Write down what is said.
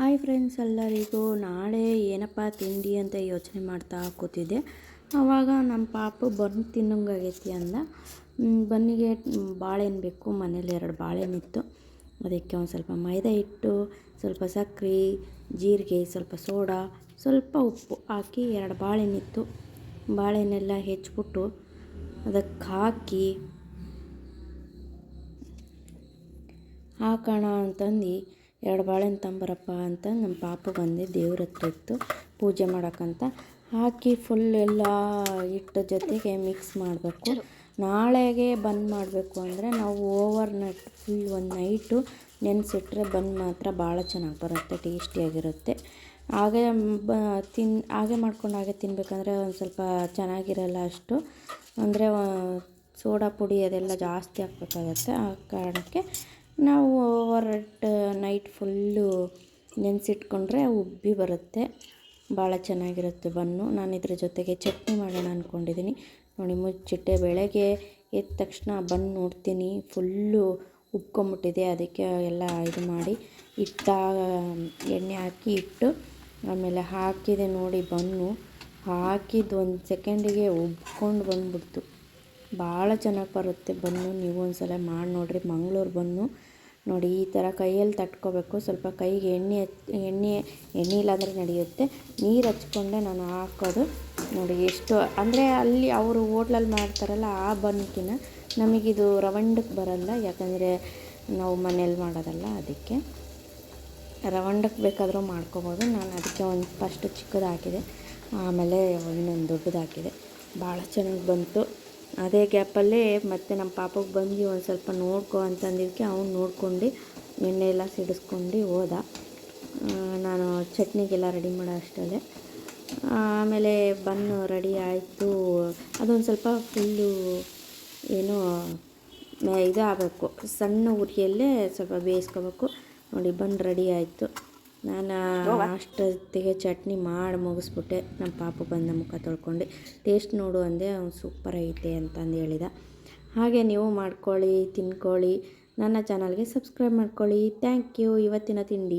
Hi friends ಎಲ್ಲರಿಗೂ ನಾಳೆ ಏನಪ್ಪ ತಿಂಡಿ ಅಂತ ಯೋಚನೆ ಮಾಡ್ತಾ ಕೂತಿದ್ದೆ. ಆವಾಗ ನಮ್ಮ ಪಾಪು ಬನ್ ತಿನ್ನಂಗಾಗೈತಿ ಅಂದ. ಬನ್ನಿಗೆ ಬಾಳೆಹಣ್ಣು ಬೇಕು. ಮನೇಲಿ ಎರಡು ಬಾಳೆಹಣ್ಣಿತ್ತು ಅದಕ್ಕೆ ಒಂದು ಸ್ವಲ್ಪ ಮೈದಾ ಹಿಟ್ಟು, ಸ್ವಲ್ಪ ಸಕ್ಕರೆ ಜೀರಿಗೆ, ಸ್ವಲ್ಪ ಸೋಡಾ, ಸ್ವಲ್ಪ ಉಪ್ಪು ಹಾಕಿ ಎರಡು ಬಾಳೆಹಣ್ಣಿತ್ತು ಬಾಳೆಹಣ್ಣೆಲ್ಲ ಹೆಚ್ಚಿಬಿಟ್ಟು ಅದಕ್ಕೆ ಹಾಕಿ ಹಾಕೋಣ ಅಂತಂದು ಎರಡು ಬಾಳೆಹಣ್ಣು ತಂಬರಪ್ಪ ಅಂತ ನಮ್ಮ ಪಾಪ ಬಂದು ದೇವ್ರ ಹತ್ರ ಇತ್ತು ಪೂಜೆ ಮಾಡೋಕ್ಕಂತ. ಹಾಕಿ ಫುಲ್ ಎಲ್ಲ ಹಿಟ್ಟು ಜೊತೆಗೆ ಮಿಕ್ಸ್ ಮಾಡಬೇಕು. ನಾಳೆಗೆ ಬಂದ್ ಮಾಡಬೇಕು ಅಂದರೆ ನಾವು ಓವರ್ ನೈಟ್ ಫುಲ್ ಒಂದು ನೈಟು ನೆನೆಸಿಟ್ರೆ ಬಂದ್ ಮಾತ್ರ ಭಾಳ ಚೆನ್ನಾಗಿ ಬರುತ್ತೆ ಟೇಸ್ಟಿಯಾಗಿರುತ್ತೆ ಹಾಗೆ ಬ, ತಿನ್, ಹಾಗೆ ಮಾಡ್ಕೊಂಡು ಹಾಗೆ ತಿನ್ನಬೇಕಂದ್ರೆ ಒಂದು ಸ್ವಲ್ಪ ಚೆನ್ನಾಗಿರಲ್ಲ ಅಷ್ಟು. ಅಂದರೆ ಸೋಡಾ ಪುಡಿ ಅದೆಲ್ಲ ಜಾಸ್ತಿ ಹಾಕ್ಬೇಕಾಗತ್ತೆ ಆ ಕಾರಣಕ್ಕೆ ನಾವು ಓವರ್ ನೈಟ್ ಫುಲ್ಲು ನೆನೆಸಿಟ್ಕೊಂಡ್ರೆ ಉಬ್ಬಿ ಬರುತ್ತೆ. ಭಾಳ ಚೆನ್ನಾಗಿರುತ್ತೆ ಬನ್ನು. ನಾನು ಇದ್ರ ಜೊತೆಗೆ ಚಟ್ನಿ ಮಾಡೋಣ ಅಂದ್ಕೊಂಡಿದ್ದೀನಿ ನೋಡಿ, ಮುಚ್ಚಿಟ್ಟೆ ಬೆಳಗ್ಗೆ ಎದ್ದ ತಕ್ಷಣ ಬನ್ ನೋಡ್ತೀನಿ. ಫುಲ್ಲು ಉಬ್ಕೊಂಬಿಟ್ಟಿದೆ. ಅದಕ್ಕೆ ಎಲ್ಲ ಇದು ಮಾಡಿ ಇಟ್ಟ ಎಣ್ಣೆ ಹಾಕಿ ಇಟ್ಟು ಆಮೇಲೆ ಹಾಕಿದೆ ನೋಡಿ ಬನ್ನು. ಹಾಕಿದ್ದು ಒಂದು ಸೆಕೆಂಡಿಗೆ ಉಬ್ಕೊಂಡು ಬಂದ್ಬಿಡ್ತು. ಭಾಳ ಚೆನ್ನಾಗಿ ಬರುತ್ತೆ ಬನ್ನು. ನೀವು ಒಂದು ಸಲ ಮಾಡಿ ನೋಡಿರಿ. ಮಂಗಳೂರು ಬನ್ನು. ನೋಡಿ, ಈ ಥರ ಕೈಯಲ್ಲಿ ತಟ್ಕೋಬೇಕು. ಸ್ವಲ್ಪ ಕೈಗೆ ಎಣ್ಣೆ ಎಣ್ಣೆ ಎಣ್ಣೆ ಇಲ್ಲಾಂದರೆ ನಡೆಯುತ್ತೆ. ನೀರು ಹಚ್ಕೊಂಡೆ ನಾನು ಹಾಕೋದು. ನೋಡಿ, ಎಷ್ಟು, ಅಂದರೆ ಅಲ್ಲಿ ಅವರು ಹೋಟ್ಲಲ್ಲಿ ಮಾಡ್ತಾರಲ್ಲ ಆ ಬನ್ಕಿನ, ನಮಗಿದು ರವಂಡಕ್ಕೆ ಬರಲ್ಲ. ಯಾಕಂದರೆ ನಾವು ಮನೇಲಿ ಮಾಡೋದಲ್ಲ ಅದಕ್ಕೆ. ರವಂಡಕ್ಕೆ ಬೇಕಾದರೂ ಮಾಡ್ಕೊಬೋದು. ನಾನು ಅದಕ್ಕೆ ಒಂದು ಫಸ್ಟ್ ಚಿಕ್ಕದು ಹಾಕಿದೆ ಆಮೇಲೆ ಇನ್ನೊಂದು ದೊಡ್ಡದು ಹಾಕಿದೆ ಭಾಳ ಚೆನ್ನಾಗಿ ಬಂತು. ಅದೇ ಗ್ಯಾಪಲ್ಲೇ ಮತ್ತೆ ನಮ್ಮ ಪಾಪಗೆ ಬಂದು ಒಂದು ಸ್ವಲ್ಪ ನೋಡ್ಕೊ ಅಂತಂದಿದ್ದಕ್ಕೆ ಅವ್ನು ನೋಡ್ಕೊಂಡು ಎಣ್ಣೆ ಎಲ್ಲ ಸಿಡಿಸ್ಕೊಂಡು ಹೋದ. ನಾನು ಚಟ್ನಿಗೆಲ್ಲ ರೆಡಿ ಮಾಡೋ ಅಷ್ಟರಲ್ಲೇ ಆಮೇಲೆ ಬನ್ ರೆಡಿ ಆಯಿತು. ಅದೊಂದು ಸ್ವಲ್ಪ ಫುಲ್ಲು ಏನು ಇದಾಗಬೇಕು. ಸಣ್ಣ ಉರಿಯಲ್ಲೇ ಸ್ವಲ್ಪ ಬೇಯಿಸ್ಕೋಬೇಕು. ನೋಡಿ, ಬನ್ ರೆಡಿ ಆಯಿತು. ನಾನು ಅಷ್ಟೊತ್ತಿಗೆ ಚಟ್ನಿ ಮಾಡಿ ಮುಗಿಸ್ಬಿಟ್ಟೆ. ನಮ್ಮ ಪಾಪ ಬಂದ ಮುಖ ತೊಳ್ಕೊಂಡು ಟೇಸ್ಟ್ ನೋಡು ಅಂದೆ ಅವ್ನು ಸೂಪರ್ ಐತೆ ಅಂತಂದು ಹೇಳಿದ. ಹಾಗೆ ನೀವು ಮಾಡ್ಕೊಳ್ಳಿ ತಿನ್ಕೊಳ್ಳಿ ನನ್ನ ಚಾನಲ್ಗೆ ಸಬ್ಸ್ಕ್ರೈಬ್ ಮಾಡ್ಕೊಳ್ಳಿ. ಥ್ಯಾಂಕ್ ಯು ಇವತ್ತಿನ ತಿಂಡಿ.